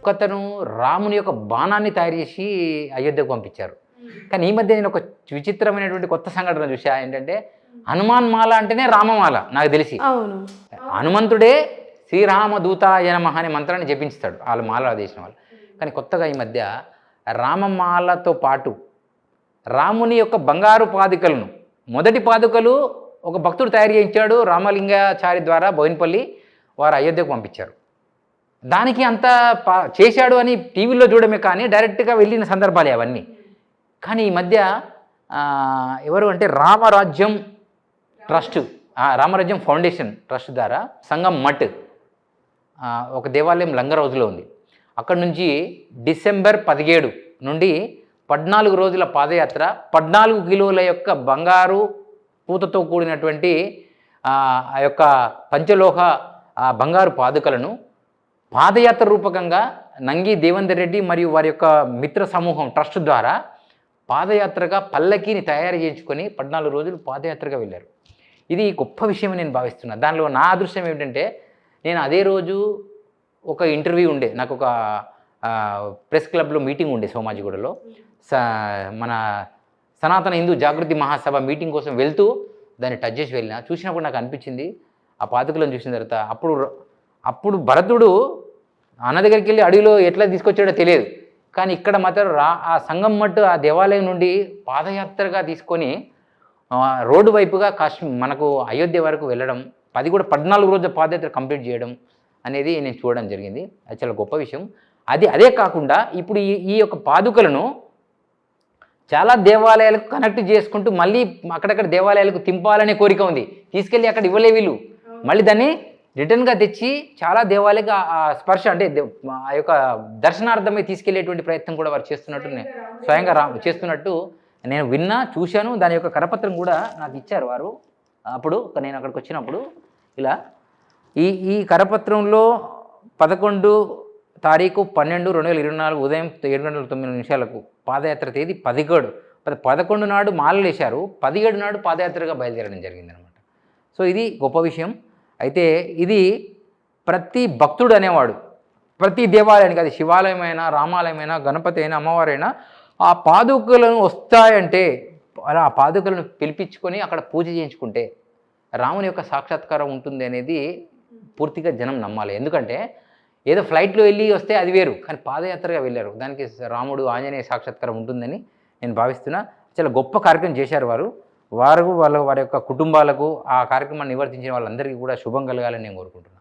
ఒకతను రాముని యొక్క బాణాన్ని తయారు చేసి అయోధ్యకు పంపించారు. కానీ ఈ మధ్య నేను ఒక విచిత్రమైనటువంటి కొత్త సంఘటన చూసా ఏంటంటే హనుమాన్ మాల అంటేనే రామమాల నాకు తెలిసి. హనుమంతుడే శ్రీరామ దూతాయ నమః అనే మంత్రాన్ని జపించుతాడు వాళ్ళ మాల చేసిన వాళ్ళు. కానీ కొత్తగా ఈ మధ్య రామమాలతో పాటు రాముని యొక్క బంగారు పాదుకలను మొదటి పాదుకలు ఒక భక్తుడు తయారు చేయించాడు రామలింగాచారి ద్వారా బోయినపల్లి వారు అయోధ్యకు పంపించారు. దానికి అంత పా- చేశాడు అని టీవీలో చూడమే కానీ డైరెక్ట్గా వెళ్ళిన సందర్భాలే అవన్నీ. కానీ ఈ మధ్య ఎవరు అంటే రామరాజ్యం ట్రస్ట్ రామరాజ్యం ఫౌండేషన్ ట్రస్ట్ ద్వారా సంగం మట్ ఒక దేవాలయం లంగరోజులో ఉంది. అక్కడ నుంచి డిసెంబర్ పదిహేడు నుండి పద్నాలుగు రోజుల పాదయాత్ర పద్నాలుగు కిలోల యొక్క బంగారు పూతతో కూడినటువంటి ఆ యొక్క పంచలోహ బంగారు పాదుకలను పాదయాత్ర రూపకంగా నంగి దేవేందర్ రెడ్డి మరియు వారి యొక్క మిత్ర సమూహం ట్రస్ట్ ద్వారా పాదయాత్రగా పల్లకీని తయారు చేయించుకొని పద్నాలుగు రోజులు పాదయాత్రగా వెళ్ళారు. ఇది గొప్ప విషయం నేను భావిస్తున్నాను దానిలో నా అదృష్టం ఏమిటంటే నేను అదే రోజు ఒక ఇంటర్వ్యూ ఉండే నాకు ఒక ప్రెస్ క్లబ్లో మీటింగ్ ఉండే సోమాజిగూడలో. స మన సనాతన హిందూ జాగృతి మహాసభ మీటింగ్ కోసం వెళ్తూ దాన్ని టచ్ చేసి వెళ్ళిన. చూసినప్పుడు నాకు అనిపించింది ఆ పాతకులను చూసిన తర్వాత అప్పుడు అప్పుడు భరతుడు అన్న దగ్గరికి వెళ్ళి అడవిలో ఎట్లా తీసుకొచ్చాడో తెలియదు. కానీ ఇక్కడ మాత్రం రా ఆ సంగం మట్టు ఆ దేవాలయం నుండి పాదయాత్రగా తీసుకొని రోడ్డు వైపుగా కాశ్మీర్ మనకు అయోధ్య వరకు వెళ్ళడం అది కూడా పద్నాలుగు రోజుల పాదయాత్ర కంప్లీట్ చేయడం అనేది నేను చూడడం జరిగింది. అది చాలా గొప్ప విషయం. అది అదే కాకుండా ఇప్పుడు ఈ ఈ యొక్క పాదుకలను చాలా దేవాలయాలకు కనెక్ట్ చేసుకుంటూ మళ్ళీ అక్కడక్కడ దేవాలయాలకు తింపాలనే కోరిక ఉంది. తీసుకెళ్ళి అక్కడ ఇవ్వలే వీళ్ళు. మళ్ళీ దాన్ని రిటర్న్గా తెచ్చి చాలా దేవాలయాలకు ఆ- స్పర్శ అంటే ఆ యొక్క దర్శనార్థమై తీసుకెళ్ళేటువంటి ప్రయత్నం కూడా వారు చేస్తున్నట్టు నేను స్వయంగా రా చేస్తున్నట్టు నేను విన్నా చూశాను. దాని యొక్క కరపత్రం కూడా నాకు ఇచ్చారు వారు. అప్పుడు నేను అక్కడికి వచ్చినప్పుడు ఇలా ఈ ఈ కరపత్రంలో పదకొండు తారీఖు పన్నెండు రెండు వేల ఇరవై నాలుగు ఉదయం ఏడు గంటల తొమ్మిది నిమిషాలకు పాదయాత్ర తేదీ పదిహేడు పద పదకొండు నాడు మాలలు వేశారు. పదిహేడు నాడు పాదయాత్రగా బయలుదేరడం జరిగింది అనమాట సో ఇది గొప్ప విషయం. అయితే ఇది ప్రతి భక్తుడు అనేవాడు. ప్రతి దేవాలయానికి అది శివాలయమైనా రామాలయమైనా గణపతి అయినా అమ్మవారైనా ఆ పాదుకలను వస్తాయంటే అలా ఆ పాదుకలను పిలిపించుకొని అక్కడ పూజ చేయించుకుంటే రాముని యొక్క సాక్షాత్కారం ఉంటుంది అనేది పూర్తిగా జనం నమ్మాలి. ఎందుకంటే ఏదో ఫ్లైట్లో వెళ్ళి వస్తే అది వేరు కానీ పాదయాత్రగా వెళ్ళారు. దానికి రాముడు ఆంజనేయ సాక్షాత్కారం ఉంటుందని నేను భావిస్తున్నా. చాలా గొప్ప కార్యక్రమం చేశారు వారు. వారు వాళ్ళ వారి యొక్క కుటుంబాలకు ఆ కార్యక్రమాన్ని నివర్తించిన వాళ్ళందరికీ కూడా శుభం కలగాలని నేను కోరుకుంటున్నాను.